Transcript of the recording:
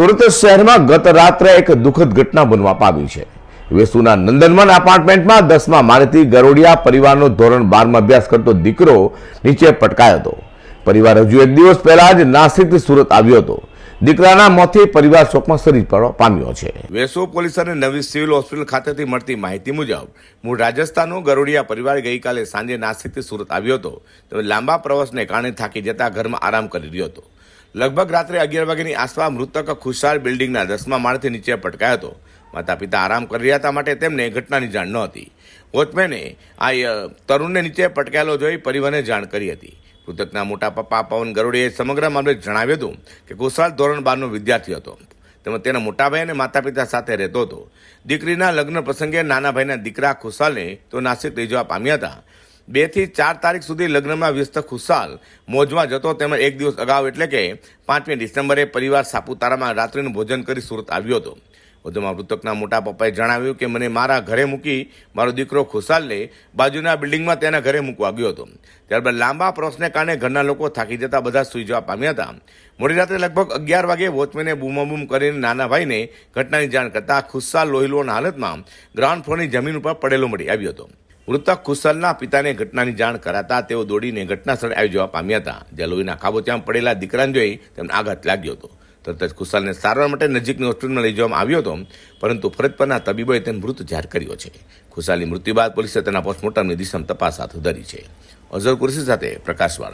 સુરત શહેરમાં ગત રાત્રે એક દુઃખદ ઘટના બનવા પામી છે. વેસુના નંદનવન એપાર્ટમેન્ટમાં દસમા મારેથી ગરોડિયા પરિવારનો ધોરણ બારમાં અભ્યાસ કરતો દીકરો નીચે પટકાયો હતો. પરિવાર હજુ એક દિવસ પહેલા જ નાસિકથી સુરત આવ્યો હતો. દીકરાના મોતથી પરિવાર શોકમાં સરી પડવા પામ્યો છે. વેસુ પોલીસ અને નવી સિવિલ હોસ્પિટલ ખાતેથી મળતી માહિતી મુજબ, મૂળ રાજસ્થાનનો ગરોડિયા પરિવાર ગઈકાલે સાંજે નાસિકથી સુરત આવ્યો હતો. તેમજ લાંબા પ્રવાસને કારણે થાકી જતા ઘરમાં આરામ કરી રહ્યો હતો. લગભગ રાત્રે અગિયાર વાગ્યાની આસપાસ મૃતક ખુશાલ બિલ્ડિંગના દસમા માળથી નીચે પટકાયો હતો. માતા પિતા આરામ કરી રહ્યા હતા માટે તેમને ઘટનાની જાણ ન હતી. વોચમેને આ તરુણને નીચે પટકાયેલો જોઈ પરિવારને જાણ કરી હતી. મૃતકના મોટા પપ્પા પવન ગરોડીએ સમગ્ર મામલે જણાવ્યું હતું કે કુશાલ ધોરણ બારનો વિદ્યાર્થી હતો. તેમજ તેના મોટાભાઈ અને માતા પિતા સાથે રહેતો હતો. દીકરીના લગ્ન પ્રસંગે નાના ભાઈના દીકરા ખુશાલને તો નાસિક લઈ જવા પામ્યા હતા. બેથી ચાર તારીખ સુધી લગ્નમાં વ્યસ્ત ખુશાલ. મોજમાં જતો તેમજ એક દિવસ અગાઉ એટલે કે પાંચમી ડિસેમ્બરે પરિવાર સાપુતારામાં રાત્રિનું ભોજન કરી સુરત આવ્યો હતો. વધુમાં મૃતકના મોટા પપ્પાએ જણાવ્યું કે મને મારા ઘરે મૂકી મારો દીકરો ખુશાલને બાજુના બિલ્ડિંગમાં તેના ઘરે મૂકવા ગયો હતો. ત્યારબાદ લાંબા પ્રવાસને કારણે ઘરના લોકો થાકી જતા બધા સૂઈ જવા પામ્યા હતા. મોડી રાત્રે લગભગ અગિયાર વાગે વોચમેને બૂમાબૂમ કરીને નાના ભાઈને ઘટનાની જાણ કરતા ખુશાલ લોહીલોન હાલતમાં ગ્રાઉન્ડ ફ્લોરની જમીન ઉપર પડેલો મળી આવ્યો હતો. મૃતક ખુશાલના પિતાને ઘટનાની જાણ કરાતા તેઓ દોડીને ઘટના સ્થળે આવી જવા પામ્યા હતા. જ્યાં લોહીના ખાબોચિયામાં પડેલા દીકરાને જોઈ તેમને આઘાત લાગ્યો હતો. તરત જ ખુશાલને સારવાર માટે નજીકની હોસ્પિટલમાં લઈ જવામાં આવ્યો હતો, પરંતુ ફરજ પરના તબીબોએ તેને મૃત જાહેર કર્યો છે. કુશાલની મૃત્યુ બાદ પોલીસે તેના પોસ્ટમોર્ટમની દિશામાં તપાસ હાથ ધરી છે. અઝર કુરશી સાથે પ્રકાશવાળા.